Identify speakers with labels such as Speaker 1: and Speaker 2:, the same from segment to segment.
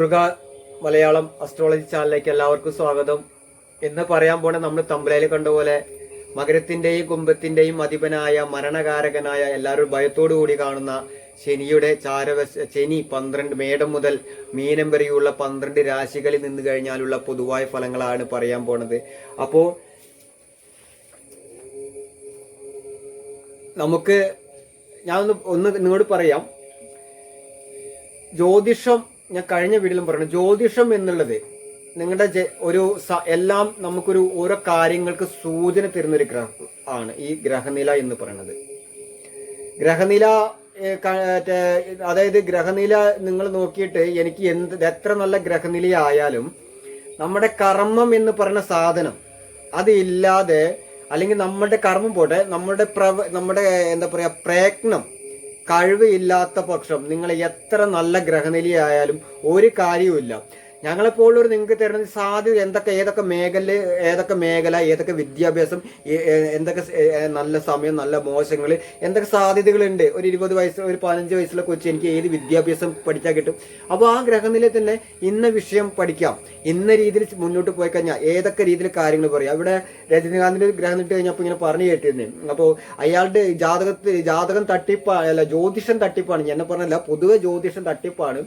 Speaker 1: Durga Malayalam astrology ചാനലിലേക്ക് എല്ലാവർക്കും സ്വാഗതം. എന്ന് പറയാൻ പോണ നമ്മൾ തമ്പലയിൽ കണ്ട പോലെ മകരത്തിന്റെയും കുംഭത്തിന്റെയും അധിപനായ മരണകാരകനായ എല്ലാവരും ഭയത്തോടു കൂടി കാണുന്ന ശനിയുടെ ചാരവശ ശനി പന്ത്രണ്ട് മേടം മുതൽ മീനം വരെയുള്ള പന്ത്രണ്ട് രാശികളിൽ നിന്ന് കഴിഞ്ഞാലുള്ള പൊതുവായ ഫലങ്ങളാണ് പറയാൻ പോണത്. അപ്പോ നമുക്ക് ഞാൻ ഒന്ന് ഒന്ന് നിങ്ങളോട് പറയാം. ജ്യോതിഷം ഞാൻ കഴിഞ്ഞ വീഡിയോയിലും പറഞ്ഞു ജ്യോതിഷം എന്നുള്ളത് നിങ്ങളുടെ ഒരു എല്ലാം നമുക്കൊരു ഓരോ കാര്യങ്ങൾക്ക് സൂചന തരുന്നൊരു ഗ്രഹ ആണ് ഈ ഗ്രഹനില എന്ന് പറയുന്നത്. ഗ്രഹനില അതായത് ഗ്രഹനില നിങ്ങൾ നോക്കിയിട്ട് എനിക്ക് എന്ത് എത്ര നല്ല ഗ്രഹനിലയായാലും നമ്മുടെ കർമ്മം എന്ന് പറയുന്ന സാധനം അതില്ലാതെ അല്ലെങ്കിൽ നമ്മുടെ കർമ്മം പോട്ടെ നമ്മുടെ പ്രവ നമ്മുടെ എന്താ പറയുക പ്രയത്നം കഴിവ് ഇല്ലാത്ത പക്ഷം നിങ്ങൾ എത്ര നല്ല ഗ്രഹനിലയായാലും ഒരു കാര്യവുമില്ല. ഞങ്ങളെപ്പോലൊരു നിങ്ങൾക്ക് തരുന്ന സാധ്യത എന്തൊക്കെ ഏതൊക്കെ മേഖല ഏതൊക്കെ മേഖല ഏതൊക്കെ വിദ്യാഭ്യാസം എന്തൊക്കെ നല്ല സമയം നല്ല മോശങ്ങൾ എന്തൊക്കെ സാധ്യതകളുണ്ട്? ഒരു ഇരുപത് വയസ്സ് ഒരു പതിനഞ്ച് വയസ്സിലെ കൊച്ചു എനിക്ക് ഏത് വിദ്യാഭ്യാസം പഠിച്ചാൽ കിട്ടും? അപ്പോൾ ആ ഗ്രഹനിലയിൽ തന്നെ ഇന്ന വിഷയം പഠിക്കാം. ഇന്ന രീതിയിൽ മുന്നോട്ട് പോയി കഴിഞ്ഞാൽ ഏതൊക്കെ രീതിയിൽ കാര്യങ്ങൾ പറയാം. ഇവിടെ രജനീകാന്തിന്റെ ഗ്രഹം ഇട്ട് കഴിഞ്ഞപ്പോൾ ഇങ്ങനെ പറഞ്ഞു കേട്ടിരുന്നേ. അപ്പോൾ അയാളുടെ ജാതകത്തിൽ ജാതകം തട്ടിപ്പാണ് അല്ല ജ്യോതിഷം തട്ടിപ്പാണ്. എന്നെ പറഞ്ഞല്ല പൊതുവെ ജ്യോതിഷം തട്ടിപ്പാണ്.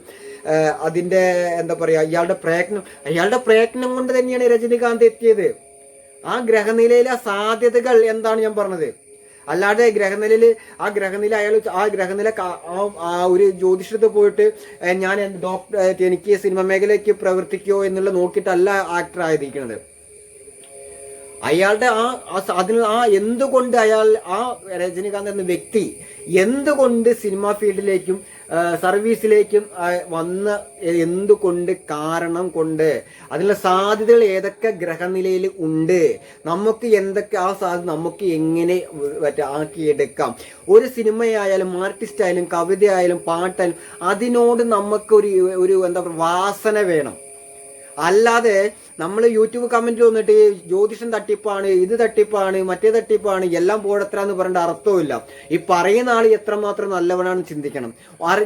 Speaker 1: ആഹ് അതിന്റെ എന്താ പറയുക അയാളുടെ പ്രയത്നം അയാളുടെ പ്രയത്നം കൊണ്ട് തന്നെയാണ് രജനീകാന്ത് എത്തിയത്. ആ ഗ്രഹനിലയിലെ സാധ്യതകൾ എന്താണ് ഞാൻ പറഞ്ഞത്? അല്ലാതെ ഗ്രഹനിലയിൽ ആ ഗ്രഹനില അയാൾ ആ ഗ്രഹനില ആ- ഒരു ജ്യോതിഷത്ത് പോയിട്ട് ഞാൻ ഡോക്ടർ എനിക്ക് സിനിമ മേഖലയ്ക്ക് പ്രവർത്തിക്കോ എന്നുള്ള നോക്കിയിട്ടല്ല ആക്ടർ ആയിരിക്കുന്നത്. അയാളുടെ ആ അതിന് ആ എന്തുകൊണ്ട് അയാൾ ആ രജനീകാന്ത് എന്ന വ്യക്തി എന്തുകൊണ്ട് സിനിമാ ഫീൽഡിലേക്കും സർവീസിലേക്കും വന്ന് എന്തുകൊണ്ട് കാരണം കൊണ്ട് അതിനുള്ള സാധ്യതകൾ ഏതൊക്കെ ഗ്രഹനിലയിൽ ഉണ്ട് നമുക്ക് എന്തൊക്കെ ആ സാധ്യത നമുക്ക് എങ്ങനെ ആക്കിയെടുക്കാം. ഒരു സിനിമയായാലും ആർട്ടിസ്റ്റ് ആയാലും കവിതയായാലും പാട്ടായാലും അതിനോട് നമുക്കൊരു ഒരു എന്താ പറയുക വാസന വേണം. അല്ലാതെ നമ്മൾ യൂട്യൂബ് കമന്റിൽ വന്നിട്ട് ജ്യോതിഷം തട്ടിപ്പാണ് ഇത് തട്ടിപ്പാണ് മറ്റേ തട്ടിപ്പാണ് എല്ലാം പോടത്ര എന്ന് പറയേണ്ട അർത്ഥവുമില്ല. ഈ പറയുന്ന ആൾ എത്രമാത്രം നല്ലവനാണ് ചിന്തിക്കണം.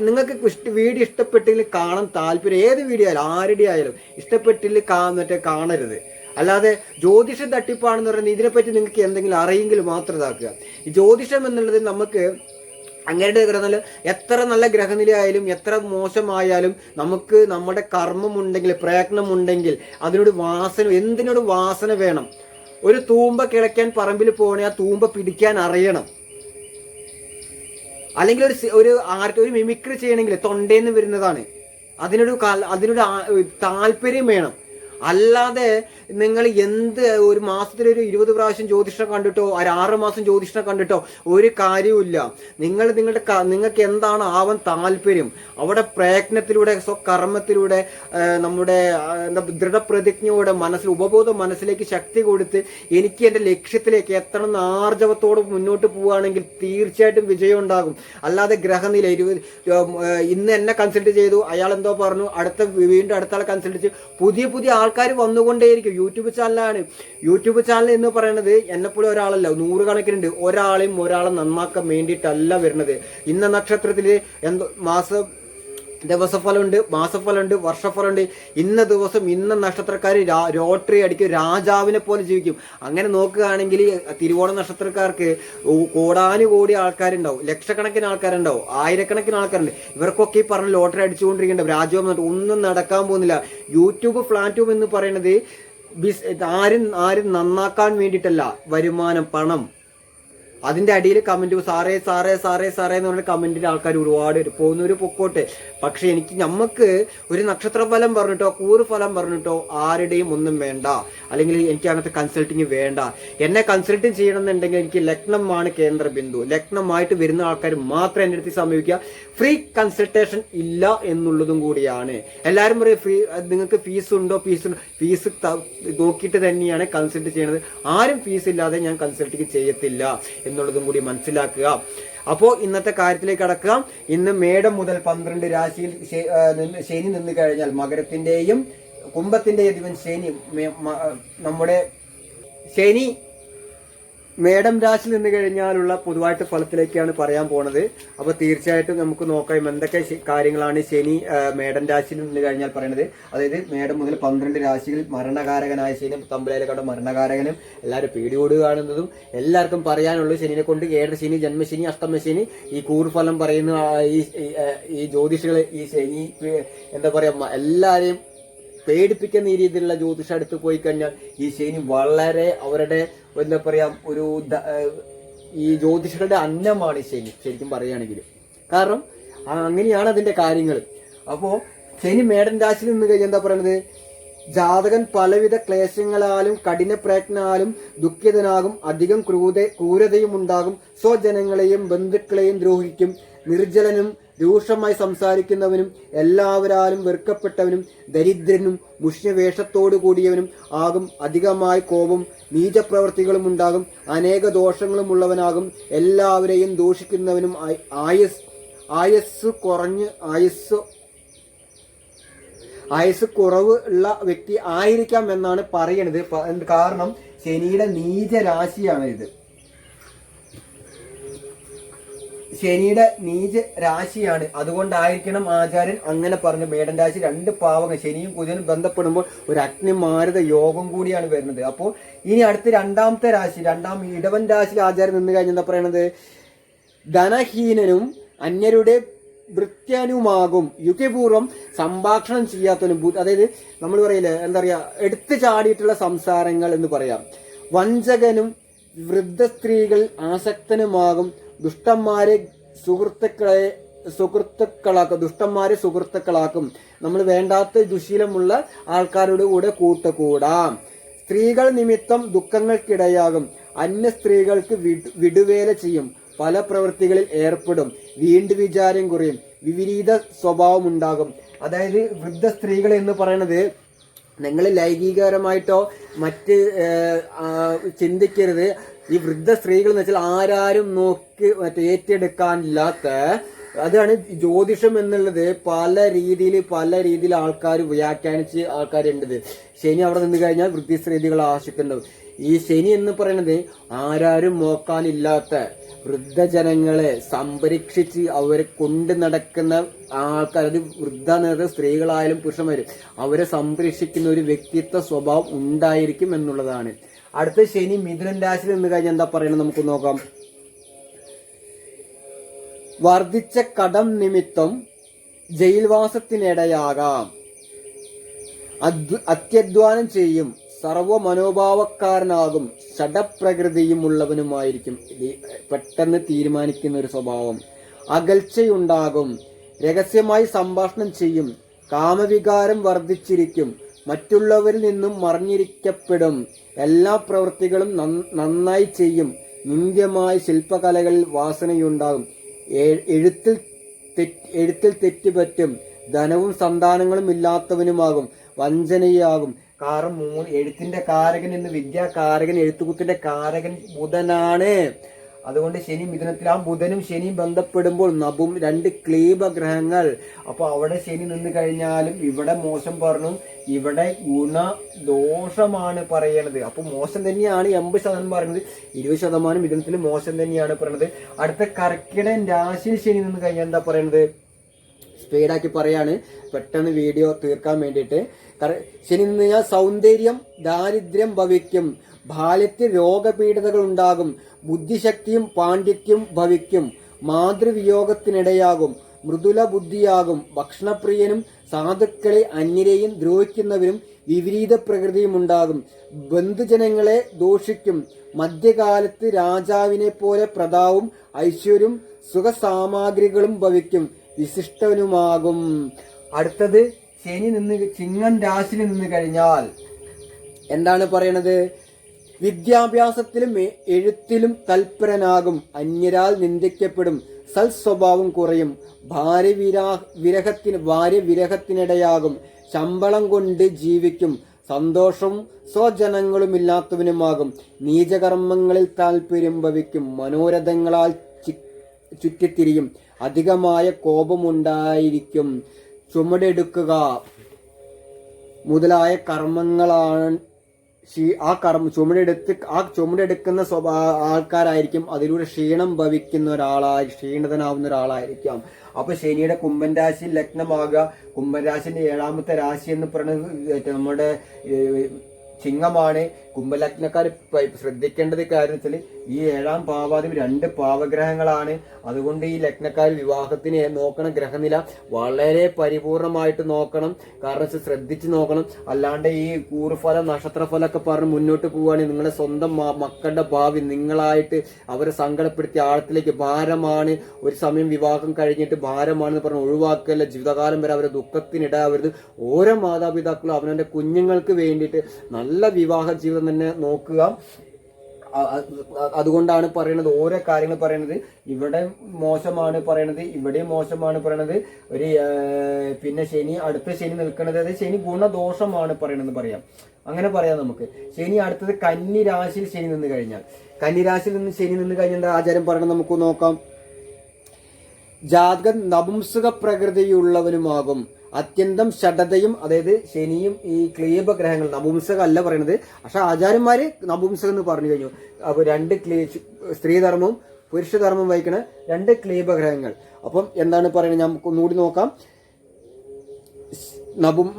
Speaker 1: നിങ്ങൾക്ക് വീഡിയോ ഇഷ്ടപ്പെട്ടില്ല കാണാൻ താല്പര്യം ഏത് വീഡിയോ ആയാലും ആരുടെ ആയാലും ഇഷ്ടപ്പെട്ടില്ല കാ കാണരുത്. അല്ലാതെ ജ്യോതിഷം തട്ടിപ്പാണെന്ന് പറയുന്നത് ഇതിനെപ്പറ്റി നിങ്ങൾക്ക് എന്തെങ്കിലും അറിയെങ്കിൽ മാത്രം ഇതാക്കുക. ജ്യോതിഷം എന്നുള്ളത് നമുക്ക് അങ്ങയുടെ ഗ്രഹനില എത്ര നല്ല ഗ്രഹനില ആയാലും എത്ര മോശമായാലും നമുക്ക് നമ്മുടെ കർമ്മമുണ്ടെങ്കിൽ പ്രയത്നമുണ്ടെങ്കിൽ അതിനോട് വാസന എന്തിനോട് വാസന വേണം? ഒരു തൂമ്പ കിളയ്ക്കാൻ പറമ്പിൽ പോകണേ ആ തൂമ്പ പിടിക്കാൻ അറിയണം. അല്ലെങ്കിൽ ഒരു ഒരു ആർക്ക് ഒരു മിമിക്രി ചെയ്യണമെങ്കിൽ തൊണ്ടേന്ന് വരുന്നതാണ്. അതിനൊരു അതിനൊരു താല്പര്യം വേണം. അല്ലാതെ നിങ്ങൾ എന്ത് ഒരു മാസത്തിൽ ഒരു ഇരുപത് പ്രാവശ്യം ജ്യോതിഷം കണ്ടിട്ടോ ഒരു ആറ് മാസം ജ്യോതിഷം കണ്ടിട്ടോ ഒരു കാര്യവുമില്ല. നിങ്ങൾ നിങ്ങളുടെ നിങ്ങൾക്ക് എന്താണ് ആവൻ താല്പര്യം? അവിടെ പ്രയത്നത്തിലൂടെ സ്വകർമ്മത്തിലൂടെ നമ്മുടെ എന്താ ദൃഢപ്രതിജ്ഞയോടെ മനസ്സിൽ ഉപബോധ മനസ്സിലേക്ക് ശക്തി കൊടുത്ത് എനിക്ക് എന്റെ ലക്ഷ്യത്തിലേക്ക് എത്തണം എന്ന് ആർജവത്തോടെ മുന്നോട്ട് പോവുകയാണെങ്കിൽ തീർച്ചയായിട്ടും വിജയം ഉണ്ടാകും. അല്ലാതെ ഗ്രഹനില ഇരുപത് ഇന്ന് എന്നെ കൺസൾട്ട് ചെയ്തു അയാൾ എന്തോ പറഞ്ഞു അടുത്ത വീണ്ടും അടുത്ത ആളെ കൺസൾട്ട് ചെയ്തു. പുതിയ പുതിയ ആൾക്കാർ വന്നുകൊണ്ടേയിരിക്കും. യൂട്യൂബ് ചാനലാണ്. യൂട്യൂബ് ചാനൽ എന്ന് പറയുന്നത് എന്നെപ്പോലെ ഒരാളല്ല. നൂറുകണക്കിനുണ്ട്. ഒരാളെയും ഒരാളെ നന്നാക്കാൻ വേണ്ടിയിട്ടല്ല വരുന്നത് ഇന്ന നക്ഷത്രത്തിൽ എന്തോ മാസം ദിവസഫലമുണ്ട് മാസഫലമുണ്ട് വർഷഫലമുണ്ട്. ഇന്ന ദിവസം ഇന്ന നക്ഷത്രക്കാർ ലോട്ടറി അടിക്കും രാജാവിനെ പോലെ ജീവിക്കും. അങ്ങനെ നോക്കുകയാണെങ്കിൽ തിരുവോണ നക്ഷത്രക്കാർക്ക് കോടാനുകോടി ആൾക്കാരുണ്ടാവും. ലക്ഷക്കണക്കിന് ആൾക്കാരുണ്ടാവും. ആയിരക്കണക്കിന് ആൾക്കാരുണ്ട്. ഇവർക്കൊക്കെ ഈ പറഞ്ഞ ലോട്ടറി അടിച്ചുകൊണ്ടിരിക്കേണ്ട വന്നിട്ട് ഒന്നും നടക്കാൻ പോകുന്നില്ല. യൂട്യൂബ് പ്ലാറ്റ്ഫോം എന്ന് പറയുന്നത് ബിസ് ആരും ആരും നന്നാക്കാൻ വേണ്ടിയിട്ടല്ല. വരുമാനം പണം അതിന്റെ അടിയിൽ കമന്റ് സാറേ സാറേ സാറേ സാറേ എന്ന് പറഞ്ഞ കമന്റിൽ ആൾക്കാർ ഒരുപാട് വരും. പോകുന്നവര് പൊക്കോട്ടെ. പക്ഷെ എനിക്ക് നമുക്ക് ഒരു നക്ഷത്ര ഫലം പറഞ്ഞിട്ടോ കൂറ് ഫലം പറഞ്ഞിട്ടോ ആരുടെയും ഒന്നും വേണ്ട. അല്ലെങ്കിൽ എനിക്ക് അങ്ങനത്തെ കൺസൾട്ടിങ് വേണ്ട. എന്നെ കൺസൾട്ടിങ് ചെയ്യണമെന്നുണ്ടെങ്കിൽ എനിക്ക് ലഗ്നമാണ് കേന്ദ്ര ബിന്ദു ലഗ്നമായിട്ട് വരുന്ന ആൾക്കാർ മാത്രം എന്റെ അടുത്ത് സമീപിക്കുക. ഫ്രീ കൺസൾട്ടേഷൻ ഇല്ല എന്നുള്ളതും കൂടിയാണ്. എല്ലാവരും പറയും ഫ്രീ നിങ്ങൾക്ക് ഫീസ് ഉണ്ടോ? ഫീസ് ഫീസ് നോക്കിയിട്ട് തന്നെയാണ് കൺസൾട്ട് ചെയ്യുന്നത് ആരും ഫീസ് ഇല്ലാതെ ഞാൻ കൺസൾട്ടിങ് ചെയ്യത്തില്ല. എന്നുള്ളതും കൂടി മനസ്സിലാക്കുക. അപ്പോൾ ഇന്നത്തെ കാര്യത്തിലേക്ക് കടക്കുക. ഇന്ന് മേടം മുതൽ പന്ത്രണ്ട് രാശിയിൽ ശനി നിന്ന് കഴിഞ്ഞാൽ മകരത്തിന്റെയും കുംഭത്തിന്റെയും അധിപൻ ശനി നമ്മുടെ ശനി മേഡം രാശിയിൽ നിന്ന് കഴിഞ്ഞാലുള്ള പൊതുവായിട്ട് ഫലത്തിലേക്കാണ് പറയാൻ പോണത്. അപ്പൊ തീർച്ചയായിട്ടും നമുക്ക് നോക്കാം എന്തൊക്കെ കാര്യങ്ങളാണ് ശനി മേഡം രാശിയിൽ നിന്ന് കഴിഞ്ഞാൽ പറയുന്നത് അതായത് മേഡം മുതൽ പന്ത്രണ്ട് രാശികൾ മരണകാരകനായ ശനി തമ്പലയിലെ കണ്ട മരണകാരകനും എല്ലാവരും പേടിയോട് കാണുന്നതും എല്ലാവർക്കും പറയാനുള്ളൂ ശനിനെ കൊണ്ട് ഏഴര ശനി ജന്മശനി അഷ്ടമശനി ഈ കൂറുഫലം പറയുന്ന ഈ ഈ, ജ്യോതിഷികൾ ഈ ശനി എന്താ പറയാ എല്ലാവരെയും പേടിപ്പിക്കുന്ന ഈ രീതിയിലുള്ള ജ്യോതിഷം അടുത്ത് പോയി കഴിഞ്ഞാൽ ഈ ശനി വളരെ അവരുടെ എന്താ പറയാ ഒരു ഈ ജ്യോതിഷരുടെ അന്നമാണ് ശനി ശരിക്കും പറയുകയാണെങ്കിൽ കാരണം അങ്ങനെയാണ് അതിന്റെ കാര്യങ്ങൾ അപ്പോ ശനി മേടൻ രാശിയിൽ നിന്ന് കഴിഞ്ഞാൽ എന്താ പറയുന്നത് ജാതകൻ പലവിധ ക്ലേശങ്ങളാലും കഠിന പ്രയത്നാലും ദുഃഖിതനാകും അധികം ക്രൂര ക്രൂരതയും ഉണ്ടാകും സ്വജനങ്ങളെയും ബന്ധുക്കളെയും ദ്രോഹിക്കും നിർജലനും രൂക്ഷമായി സംസാരിക്കുന്നവനും എല്ലാവരാലും വെറുക്കപ്പെട്ടവനും ദരിദ്രനും മുഷ്യവേഷത്തോടു കൂടിയവനും ആകും. അധികമായി കോപം നീചപ്രവർത്തികളും ഉണ്ടാകും. അനേക ദോഷങ്ങളും ഉള്ളവനാകും. എല്ലാവരെയും ദൂഷിക്കുന്നവനും ആയസ് ആയസ് കുറഞ്ഞ് ആയസ് ആയസ് കുറവ് ഉള്ള വ്യക്തി ആയിരിക്കാം എന്നാണ് പറയണത്. കാരണം ശനിയുടെ നീചരാശിയാണ് ഇത് ശനിയുടെ നീച രാശിയാണ്. അതുകൊണ്ടായിരിക്കണം ആചാര്യൻ അങ്ങനെ പറഞ്ഞു. മേടൻ രാശി രണ്ട് പാവങ്ങൾ ശനിയും കുജനും ബന്ധപ്പെടുമ്പോൾ ഒരു അഗ്നിമാരുത യോഗം കൂടിയാണ് വരുന്നത്. അപ്പോൾ ഇനി അടുത്ത രണ്ടാമത്തെ രാശി രണ്ടാം ഇടവൻ രാശി ആചാര്യൻ നിന്ന് കഴിഞ്ഞാൽ എന്താ പറയണത്? ധനഹീനനും അന്യരുടെ വൃത്യാനുമാകും. യുക്തിപൂർവം സംഭാഷണം ചെയ്യാത്തവനും അതായത് നമ്മൾ പറയില്ലേ എന്താ പറയാ എടുത്തു ചാടിയിട്ടുള്ള സംസാരങ്ങൾ എന്ന് പറയാം. വഞ്ചകനും വൃദ്ധ സ്ത്രീകൾ ആസക്തനുമാകും. ദുഷ്ടന്മാരെ സുഹൃത്തുക്കളെ സുഹൃത്തുക്കളാക്കും ദുഷ്ടന്മാരെ സുഹൃത്തുക്കളാക്കും. നമ്മൾ വേണ്ടാത്ത ദുശീലമുള്ള ആൾക്കാരുടെ കൂടെ കൂട്ടുകൂടാം. സ്ത്രീകൾ നിമിത്തം ദുഃഖങ്ങൾക്കിടയാകും. അന്യ സ്ത്രീകൾക്ക് വിടു- വിടുവേല ചെയ്യും. പല പ്രവൃത്തികളിൽ ഏർപ്പെടും. വീണ്ടു വിചാരം കുറയും. വിപരീത സ്വഭാവം ഉണ്ടാകും. അതായത് വൃദ്ധ സ്ത്രീകൾ എന്ന് പറയുന്നത് നിങ്ങൾ ലൈംഗികപരമായിട്ടോ മറ്റ് ചിന്തിക്കരുത്. ഈ വൃദ്ധ സ്ത്രീകൾ എന്ന് വെച്ചാൽ ആരാരും നോക്കി മറ്റേ ഏറ്റെടുക്കാനില്ലാത്ത അതാണ് ജ്യോതിഷം എന്നുള്ളത് പല രീതിയിൽ പല രീതിയിൽ ആൾക്കാർ വ്യാഖ്യാനിച്ച് ആൾക്കാരുണ്ടത് ശനി അവിടെ നിന്ന് കഴിഞ്ഞാൽ വൃദ്ധ സ്ത്രീകൾ ആശിക്കുന്നുണ്ട് ഈ ശനി എന്ന് പറയുന്നത് ആരാരും നോക്കാനില്ലാത്ത വൃദ്ധജനങ്ങളെ സംരക്ഷിച്ച് അവരെ കൊണ്ട് നടക്കുന്ന ആൾക്കാർ അത് വൃദ്ധ നേരത്തെ സ്ത്രീകളായാലും പുരുഷന്മാരും അവരെ സംരക്ഷിക്കുന്ന ഒരു വ്യക്തിത്വ സ്വഭാവം ഉണ്ടായിരിക്കും എന്നുള്ളതാണ്. അടുത്ത ശനി മിഥുനൻ രാശിയിൽ നിന്ന് കഴിഞ്ഞാൽ എന്താ പറയണത് നമുക്ക് നോക്കാം. വർദ്ധിച്ച കടം നിമിത്തം ജയിൽവാസത്തിനിടയാകാം. അത്യധ്വാനം ചെയ്യും. സർവ മനോഭാവക്കാരനാകും ഷടപ്രകൃതിയും ഉള്ളവനുമായിരിക്കും പെട്ടെന്ന് തീരുമാനിക്കുന്ന ഒരു സ്വഭാവം. അകൽച്ചയുണ്ടാകും. രഹസ്യമായി സംഭാഷണം ചെയ്യും. കാമവികാരം വർദ്ധിച്ചിരിക്കും. മറ്റുള്ളവരിൽ നിന്നും മറിഞ്ഞിരിക്കപ്പെടും. എല്ലാ പ്രവൃത്തികളും നന്നായി ചെയ്യും. നിന്ദ്യമായ ശില്പകലകളിൽ വാസനയുണ്ടാകും. എഴുത്തിൽ എഴുത്തിൽ തെറ്റുപറ്റും ധനവും സന്താനങ്ങളും ഇല്ലാത്തവനുമാകും. വഞ്ചനയാകും. കാരണം മൂന്ന് എഴുത്തിന്റെ കാരകൻ എന്ന് വിദ്യാകാരകൻ എഴുത്തുകുത്തിന്റെ കാരകൻ ബുധനാണ്. അതുകൊണ്ട് ശനി മിഥുനത്തിൽ ആ ബുധനും ശനിയും ബന്ധപ്പെടുമ്പോൾ നബും രണ്ട് ക്ലീബ ഗ്രഹങ്ങൾ അപ്പൊ അവിടെ ശനി നിന്ന് കഴിഞ്ഞാലും ഇവിടെ മോശം പറഞ്ഞു ഇവിടെ ഗുണ ദോഷമാണ് പറയണത്. അപ്പൊ മോശം തന്നെയാണ് എൺപത് ശതമാനം പറയുന്നത്. ഇരുപത് ശതമാനം മിഥുനത്തിൽ മോശം തന്നെയാണ് പറയുന്നത് അടുത്ത കർക്കിടൻ രാശിയിൽ ശനി നിന്ന് കഴിഞ്ഞാൽ എന്താ പറയുന്നത് സ്പീഡാക്കി പറയാണ്. പെട്ടെന്ന് വീഡിയോ തീർക്കാൻ വേണ്ടിയിട്ട്. ശനി നിന്ന് കഴിഞ്ഞാൽ സൗന്ദര്യം ദാരിദ്ര്യം ഭവിക്കും. ബാല്യത്തിൽ രോഗപീഠതകൾ ഉണ്ടാകും ബുദ്ധിശക്തിയും പാണ്ഡിത്യം ഭവിക്കും. മാതൃവിയോഗത്തിനിടയാകും. മൃദുല ബുദ്ധിയാകും ഭക്ഷണപ്രിയനും സാധുക്കളെ അന്യരെയും ദ്രോഹിക്കുന്നവരും വിപരീത പ്രകൃതിയും ഉണ്ടാകും ബന്ധുജനങ്ങളെ ദോഷിക്കും. മധ്യകാലത്ത് രാജാവിനെ പോലെ പ്രതാവും ഐശ്വര്യം സുഖസാമഗ്രികളും ഭവിക്കും. വിശിഷ്ടവനുമാകും അടുത്തത് ശനി നിന്ന് ചിങ്ങൻ രാശിയിൽ നിന്ന് കഴിഞ്ഞാൽ. എന്താണ് പറയണത്? വിദ്യാഭ്യാസത്തിലും എഴുത്തിലും തൽപരനാകും. അന്യരാൽ നിന്ദിക്കപ്പെടും. സൽസ്വഭാവം കുറയും. ഭാര്യ വിരാ വിരഹത്തിന് ഭാര്യ വിരഹത്തിനിടയാകും. ശമ്പളം കൊണ്ട് ജീവിക്കും. സന്തോഷവും സ്വജനങ്ങളുമില്ലാത്തവനുമാകും നീചകർമ്മങ്ങളിൽ താല്പര്യം ഭവിക്കും. മനോരഥങ്ങളാൽ ചുറ്റിത്തിരിയും. അധികമായ കോപമുണ്ടായിരിക്കും. ചുമടെടുക്കുക. മുതലായ കർമ്മങ്ങളാണ് ക്ഷീ- ആ കർമ്മ ചുമടെടുത്ത് ആ ചുമടെടുക്കുന്ന സ്വഭാ ആൾക്കാരായിരിക്കും അതിലൂടെ ക്ഷീണം ഭവിക്കുന്ന ഒരാളായി ക്ഷീണിതനാവുന്ന ഒരാളായിരിക്കാം. അപ്പൊ ശനിയുടെ കുംഭൻ രാശി ലഗ്നമാകുക കുംഭൻ രാശിന്റെ ഏഴാമത്തെ രാശി എന്ന് പറയുന്നത് നമ്മുടെ ചിങ്ങമാണ്. കുംഭലഗ്നക്കാർ ശ്രദ്ധിക്കേണ്ടത് കാര്യം വെച്ചാൽ ഈ ഏഴാം പാവാദ്യം രണ്ട് പാവഗ്രഹങ്ങളാണ്. അതുകൊണ്ട് ഈ ലഗ്നക്കാർ വിവാഹത്തിന് നോക്കണം ഗ്രഹനില വളരെ പരിപൂർണമായിട്ട് നോക്കണം. കാരണം ശ്രദ്ധിച്ച് നോക്കണം. അല്ലാണ്ട് ഈ കൂറുഫലം നക്ഷത്രഫലമൊക്കെ പറഞ്ഞ് മുന്നോട്ട് പോവുകയാണെങ്കിൽ നിങ്ങളുടെ സ്വന്തം മക്കളുടെ ഭാവി നിങ്ങളായിട്ട് അവരെ സങ്കടപ്പെടുത്തിയ ആഴത്തിലേക്ക് ഭാരമാണ്. ഒരു സമയം വിവാഹം കഴിഞ്ഞിട്ട് ഭാരമാണെന്ന് പറഞ്ഞ് ഒഴിവാക്കല്ല. ജീവിതകാലം വരെ അവരെ ദുഃഖത്തിനിടാവരുത്. ഓരോ മാതാപിതാക്കളും അവനവന്റെ കുഞ്ഞുങ്ങൾക്ക് വേണ്ടിയിട്ട് നല്ല വിവാഹ ജീവിതം തന്നെ നോക്കുക. അതുകൊണ്ടാണ് പറയുന്നത് ഓരോ കാര്യങ്ങൾ പറയുന്നത്. ഇവിടെ മോശമാണ് പറയണത് ഇവിടെ മോശമാണ് പറയണത് ഒരു പിന്നെ ശനി അടുത്ത ശനി നിൽക്കുന്നത് അത് ശനി ഗുണദോഷമാണ് പറയണത് പറയാം. അങ്ങനെ പറയാം നമുക്ക്. ശനി അടുത്തത് കന്നി രാശിയിൽ ശനി നിന്ന് കഴിഞ്ഞാൽ. കന്നി രാശിയിൽ നിന്ന് ശനി നിന്ന് കഴിഞ്ഞാൽ ആചാരം പറയണത് നമുക്ക് നോക്കാം. ജാതകൻ നപുംസക പ്രകൃതിയുള്ളവനുമാകും. അത്യന്തം ഷഡതയും അതായത് ശനിയും ഈ ക്ലീബ ഗ്രഹങ്ങൾ നപുംസക അല്ല പറയുന്നത് പക്ഷെ ആചാര്യന്മാര് നപുംസകം എന്ന് പറഞ്ഞു കഴിഞ്ഞു. അപ്പൊ രണ്ട് ക്ലീ സ്ത്രീധർമ്മവും പുരുഷധർമ്മം വഹിക്കണ രണ്ട് ക്ലീബ ഗ്രഹങ്ങൾ. അപ്പം എന്താണ് പറയുന്നത് നമുക്ക് ഒന്നുകൂടി നോക്കാം. നപും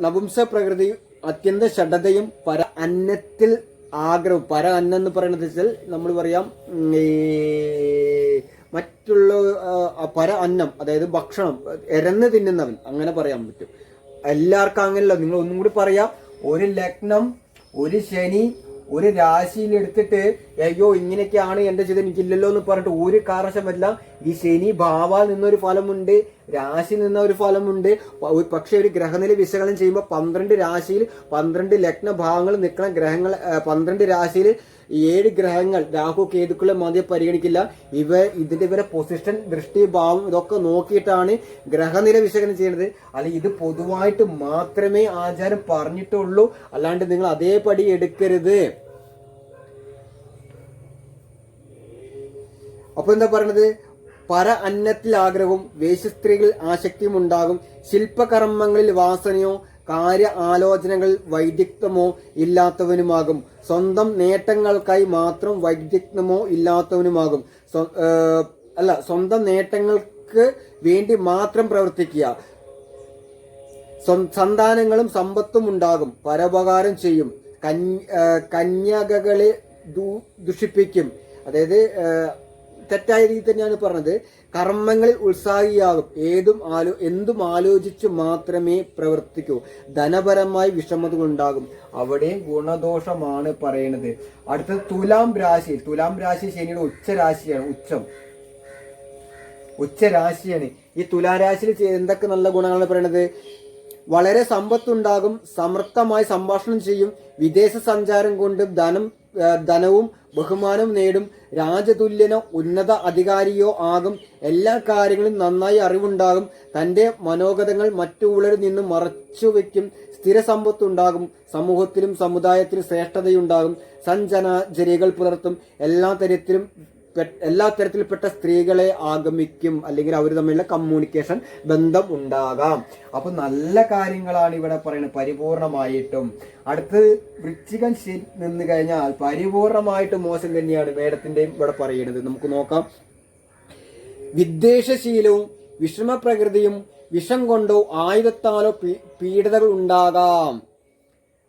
Speaker 1: നപുംസ പ്രകൃതി അത്യന്ത ഷഡതയും പര അന്നത്തിൽ ആഗ്രഹം. പര അന്നം എന്ന് പറയുന്നത് വെച്ചാൽ നമ്മൾ പറയാം ഈ പര അന്നം അതായത് ഭക്ഷണം എരന്ന് തിന്നുന്നവൻ അങ്ങനെ പറയാൻ പറ്റും. എല്ലാവർക്കും അങ്ങനെയല്ല നിങ്ങൾ ഒന്നും കൂടി പറയാം. ഒരു ലഗ്നം ഒരു ശനി ഒരു രാശിയിൽ എടുത്തിട്ട് അയ്യോ ഇങ്ങനെയൊക്കെയാണ് എന്റെ ചെയ്ത് എനിക്കില്ലല്ലോ എന്ന് പറഞ്ഞിട്ട് ഒരു കാരണവശമല്ല ഈ ശനി ഭാവാൽ നിന്നൊരു ഫലമുണ്ട് രാശി നിന്ന ഒരു ഫലമുണ്ട് പക്ഷെ ഒരു- ഗ്രഹനില വിശകലനം ചെയ്യുമ്പോൾ പന്ത്രണ്ട് രാശിയിൽ പന്ത്രണ്ട് ലഗ്ന ഭാവങ്ങൾ നിൽക്കുന്ന ഗ്രഹങ്ങൾ പന്ത്രണ്ട് രാശിയിൽ ഏഴ് ഗ്രഹങ്ങൾ രാഹു കേതുക്കളെ മാതിരി പരിഗണിക്കില്ല. ഇവ ഇതിന്റെ ഇവരെ പൊസിഷൻ ദൃഷ്ടി ഭാവം ഇതൊക്കെ നോക്കിയിട്ടാണ് ഗ്രഹനില വിശകലനം ചെയ്യുന്നത്. അല്ല ഇത് പൊതുവായിട്ട് മാത്രമേ ആചാരം പറഞ്ഞിട്ടുള്ളൂ. അല്ലാണ്ട് നിങ്ങൾ അതേപടി എടുക്കരുത്. അപ്പൊ എന്താ പറയണത്? പര അന്നത്തിൽ ആഗ്രഹവും വേശ്യസ്ത്രീകളിൽ ആസക്തിയും ഉണ്ടാകും. ശില്പകർമ്മങ്ങളിൽ വാസനയോ കാര്യ ആലോചനകൾ വൈദഗ്ധ്യമോ ഇല്ലാത്തവനുമാകും. സ്വന്തം നേട്ടങ്ങൾക്കായി മാത്രം വൈദഗ്ധ്യമോ ഇല്ലാത്തവനുമാകും. അല്ല സ്വന്തം നേട്ടങ്ങൾക്ക് വേണ്ടി മാത്രം പ്രവർത്തിക്കുക. സന്താനങ്ങളും സമ്പത്തും ഉണ്ടാകും. പരോപകാരം ചെയ്യും. കന്യകകളെ ദുഷിപ്പിക്കും. അതായത് തെറ്റായ രീതി തന്നെയാണ് പറഞ്ഞത്. കർമ്മങ്ങളിൽ ഉത്സാഹിയാകും. ഏതും ആലോ എന്തും ആലോചിച്ച് മാത്രമേ പ്രവർത്തിക്കൂ. ധനപരമായി വിഷമതകൾ ഉണ്ടാകും അവിടെ ഗുണദോഷമാണ് പറയുന്നത് അടുത്തത് തുലാം രാശി. തുലാം രാശി ശനിയുടെ ഉച്ചരാശിയാണ് ഉച്ചം. രാശിയാണ്. ഈ തുലാരാശിയിൽ എന്തൊക്കെ നല്ല ഗുണങ്ങളാണ് പറയണത്? വളരെ സമ്പത്തുണ്ടാകും. സമർത്ഥമായി സംഭാഷണം ചെയ്യും. വിദേശ സഞ്ചാരം കൊണ്ട് ധനം ധനവും ബഹുമാനവും നേടും രാജതുല്യനോ ഉന്നത അധികാരിയോ ആകും. എല്ലാ കാര്യങ്ങളും നന്നായി അറിവുണ്ടാകും. തന്റെ മനോഗതങ്ങൾ മറ്റുള്ളവരിൽ നിന്നും മറച്ചു വയ്ക്കും സ്ഥിര സമ്പത്തുണ്ടാകും. സമൂഹത്തിലും സമുദായത്തിലും ശ്രേഷ്ഠതയുണ്ടാകും. സഞ്ജനചര്യകൾ പുലർത്തും. എല്ലാ തരത്തിലും എല്ലാ തരത്തിൽപ്പെട്ട സ്ത്രീകളെ ആഗമിക്കും അല്ലെങ്കിൽ അവർ തമ്മിലുള്ള കമ്മ്യൂണിക്കേഷൻ ബന്ധം ഉണ്ടാകാം. അപ്പൊ നല്ല കാര്യങ്ങളാണ് ഇവിടെ പറയുന്നത്. പരിപൂർണമായിട്ടും. അടുത്തത് വൃശ്ചികൻ നിന്ന് കഴിഞ്ഞാൽ പരിപൂർണമായിട്ട് മോശം തന്നെയാണ് മേഡത്തിന്റെയും ഇവിടെ പറയുന്നത്. നമുക്ക് നോക്കാം. വിദ്വേഷശീലവും വിഷമപ്രകൃതിയും വിഷം കൊണ്ടോ ആയുധത്താലോ പീഡിതകൾ ഉണ്ടാകാം.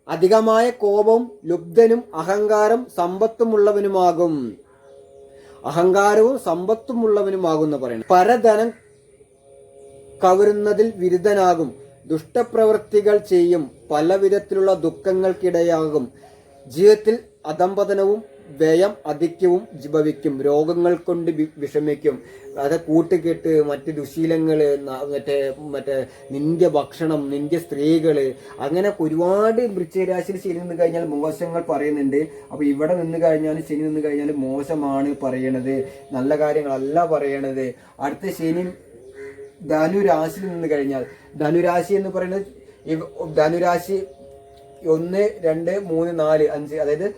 Speaker 1: അധികമായ കോപവും ലുബ്ധനും അഹങ്കാരം സമ്പത്തുമുള്ളവനുമാകും. അഹങ്കാരവും സമ്പത്തുമുള്ളവനുമാകുന്ന പറയുന്നത്. പരധനം കവരുന്നതിൽ വിരുദ്ധനാകും. ദുഷ്ടപ്രവൃത്തികൾ ചെയ്യും. പല വിധത്തിലുള്ള ദുഃഖങ്ങൾക്കിടയാകും. ജീവിതത്തിൽ അധംപതനവും വ്യയം അധിക്യവും ഭവിക്കും രോഗങ്ങൾ കൊണ്ട് വിഷമിക്കും. അത് കൂട്ടുകെട്ട് മറ്റ് ദുശീലങ്ങൾ മറ്റേ മറ്റേ നിന്റെ ഭക്ഷണം നിന്റെ സ്ത്രീകൾ അങ്ങനെ ഒരുപാട് വൃശ്ചരാശിയിൽ ശനി നിന്ന് കഴിഞ്ഞാൽ മോശങ്ങൾ പറയുന്നുണ്ട്. അപ്പോൾ ഇവിടെ നിന്ന് കഴിഞ്ഞാൽ ശനി നിന്ന് കഴിഞ്ഞാൽ മോശമാണ് പറയണത്. നല്ല കാര്യങ്ങളല്ല പറയണത്. അടുത്ത ശനി ധനുരാശിയിൽ നിന്ന് കഴിഞ്ഞാൽ ധനുരാശി എന്ന് പറയുന്നത് ധനുരാശി ഒന്ന് രണ്ട് മൂന്ന് നാല് അഞ്ച് അതായത്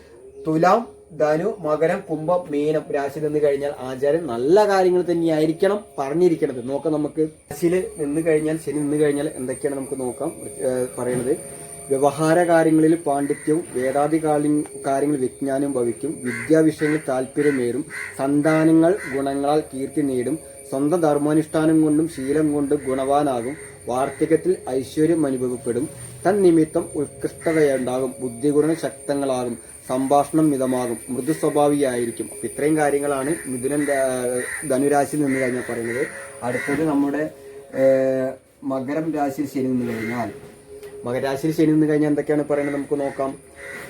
Speaker 1: തുലാം ധനു മകരം കുംഭം മീനം രാശി നിന്ന് കഴിഞ്ഞാൽ ആചാര്യൻ നല്ല കാര്യങ്ങൾ തന്നെയായിരിക്കണം പറഞ്ഞിരിക്കണത്. നോക്കാം നമുക്ക്. രാശിയിൽ നിന്ന് കഴിഞ്ഞാൽ ശനി നിന്ന് കഴിഞ്ഞാൽ എന്തൊക്കെയാണ് നമുക്ക് നോക്കാം. പറയുന്നത് വ്യവഹാര കാര്യങ്ങളിൽ പാണ്ഡിത്യവും കാലി- കാര്യങ്ങളിൽ വിജ്ഞാനവും ഭവിക്കും. വിദ്യാവിഷയങ്ങളിൽ താല്പര്യമേറും. സന്താനങ്ങൾ ഗുണങ്ങളാൽ കീർത്തി നേടും. സ്വന്തം ധർമാനുഷ്ഠാനം കൊണ്ടും ശീലം കൊണ്ടും ഗുണവാനാകും. വാർദ്ധക്യത്തിൽ ഐശ്വര്യം അനുഭവപ്പെടും. തന്നിമിത്തം ഉത്കൃഷ്ടതയുണ്ടാകും. ബുദ്ധിഗുണ ശക്തങ്ങളാകും. സംഭാഷണം മിതമാകും. മൃദു സ്വഭാവിയായിരിക്കും. അപ്പൊ ഇത്രയും കാര്യങ്ങളാണ് മിഥുനൻ ധനുരാശിയിൽ നിന്ന് കഴിഞ്ഞാൽ പറയുന്നത്. അടുത്തത് നമ്മുടെ മകരം രാശിയിൽ ശനി നിന്ന് കഴിഞ്ഞാൽ. മകരാശിയിൽ ശനി നിന്ന് കഴിഞ്ഞാൽ എന്തൊക്കെയാണ് പറയുന്നത് നമുക്ക് നോക്കാം.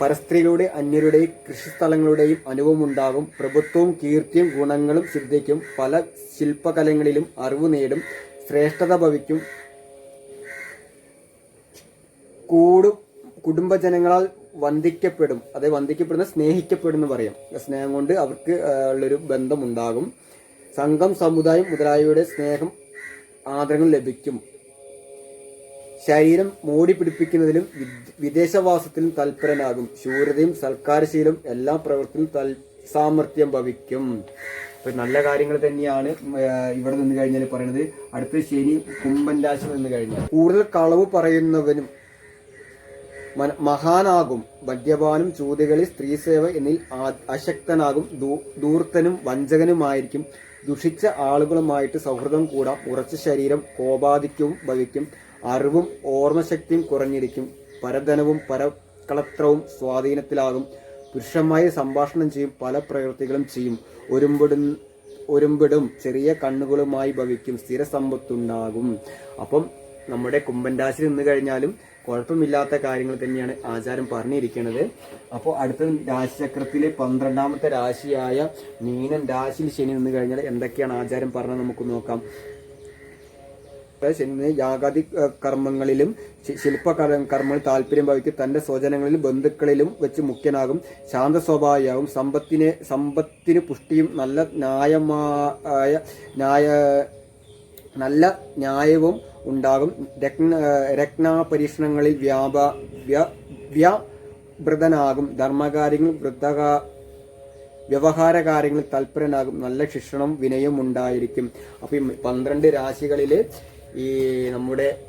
Speaker 1: പരസ്ത്രീകളുടെ അന്യരുടെയും കൃഷിസ്ഥലങ്ങളുടെയും അനുഭവം ഉണ്ടാകും. പ്രഭുത്വവും കീർത്തിയും ഗുണങ്ങളും സിദ്ധിക്കും. പല ശില്പകലങ്ങളിലും അറിവ് നേടും. ശ്രേഷ്ഠത ഭവിക്കും. കൂടും കുടുംബജനങ്ങളാൽ വന്ദിക്കപ്പെടും. അതായത് വന്ദിക്കപ്പെടുന്ന സ്നേഹിക്കപ്പെടും എന്ന് പറയാം. സ്നേഹം കൊണ്ട് അവർക്ക് ഉള്ളൊരു ബന്ധമുണ്ടാകും. സംഘം സമുദായം മുതലായവയുടെ സ്നേഹം ആദരങ്ങൾ ലഭിക്കും. ശരീരം മോടി പിടിപ്പിക്കുന്നതിലും വിദേശവാസത്തിലും തൽപരനാകും. ശൂരതയും സൽക്കാരശീലം എല്ലാ പ്രവൃത്തിയിലും തൽ സാമർഥ്യം ഭവിക്കും. അപ്പൊ നല്ല കാര്യങ്ങൾ തന്നെയാണ് ഇവിടെ നിന്ന് കഴിഞ്ഞാൽ പറയുന്നത്. അടുത്ത ശനി കുംഭൻ രാശി നിന്ന് കഴിഞ്ഞാൽ കൂടുതൽ കളവ് പറയുന്നവനും മഹാനാകും. മദ്യപാനും ചൂതുകളി സ്ത്രീസേവ എന്നിൽ ആ- അശക്തനാകും. ദൂർത്തനും വഞ്ചകനുമായിരിക്കും. ദുഷിച്ച ആളുകളുമായിട്ട് സൗഹൃദം കൂടാം. ഉറച്ച ശരീരം കോപാധിക്യവും ഭവിക്കും. അറിവും ഓർമ്മശക്തിയും കുറഞ്ഞിരിക്കും. പരധനവും പരകളത്രവും സ്വാധീനത്തിലാകും. പുരുഷന്മാരെ സംഭാഷണം ചെയ്യും. പല പ്രവൃത്തികളും ചെയ്യും. ഒരുമ്പിടും ഒരുമ്പിടും ചെറിയ കണ്ണുകളുമായി ഭവിക്കും. സ്ഥിര സമ്പത്തുണ്ടാകും അപ്പം നമ്മുടെ കുംഭൻ രാശി നിന്ന് കഴിഞ്ഞാലും കുഴപ്പമില്ലാത്ത കാര്യങ്ങൾ തന്നെയാണ് ആചാരം പറഞ്ഞിരിക്കുന്നത്. അപ്പോൾ അടുത്ത രാശിചക്രത്തിലെ പന്ത്രണ്ടാമത്തെ രാശിയായ മീനൻ രാശിയിൽ ശനി നിന്ന് കഴിഞ്ഞാൽ എന്തൊക്കെയാണ് ആചാരം പറഞ്ഞത് നമുക്ക് നോക്കാം. ശനി യാഗാദി കർമ്മങ്ങളിലും ശില്പ കർമ്മ- കർമ്മങ്ങളിൽ താല്പര്യം ഭവിക്കും തന്റെ സ്വജനങ്ങളിലും ബന്ധുക്കളിലും വെച്ച് മുഖ്യനാകും. ശാന്ത സ്വഭാവിയാകും. സമ്പത്തിനെ സമ്പത്തിന് പുഷ്ടിയും നല്ല ന്യായമായ ന്യായ നല്ല ന്യായവും ഉണ്ടാകും. രത്ന രത്നാപരീക്ഷണങ്ങളിൽ വ്യാപ വ്യ- വ്യാപൃതനാകും. ധർമ്മകാര്യങ്ങൾ വൃദ്ധക വ്യവഹാര കാര്യങ്ങൾ തൽപരനാകും. നല്ല ശിക്ഷണം വിനയം ഉണ്ടായിരിക്കും. അപ്പൊ ഈ പന്ത്രണ്ട് രാശികളിൽ ഈ നമ്മുടെ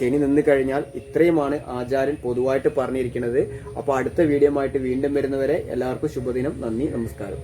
Speaker 1: ശനി നിന്ന് കഴിഞ്ഞാൽ ഇത്രയുമാണ് ആചാര്യൻ പൊതുവായിട്ട് പറഞ്ഞിരിക്കുന്നത്. അപ്പോൾ അടുത്ത വീഡിയോ ആയിട്ട് വീണ്ടും വരുന്നവരെ എല്ലാവർക്കും ശുഭദിനം. നന്ദി നമസ്കാരം.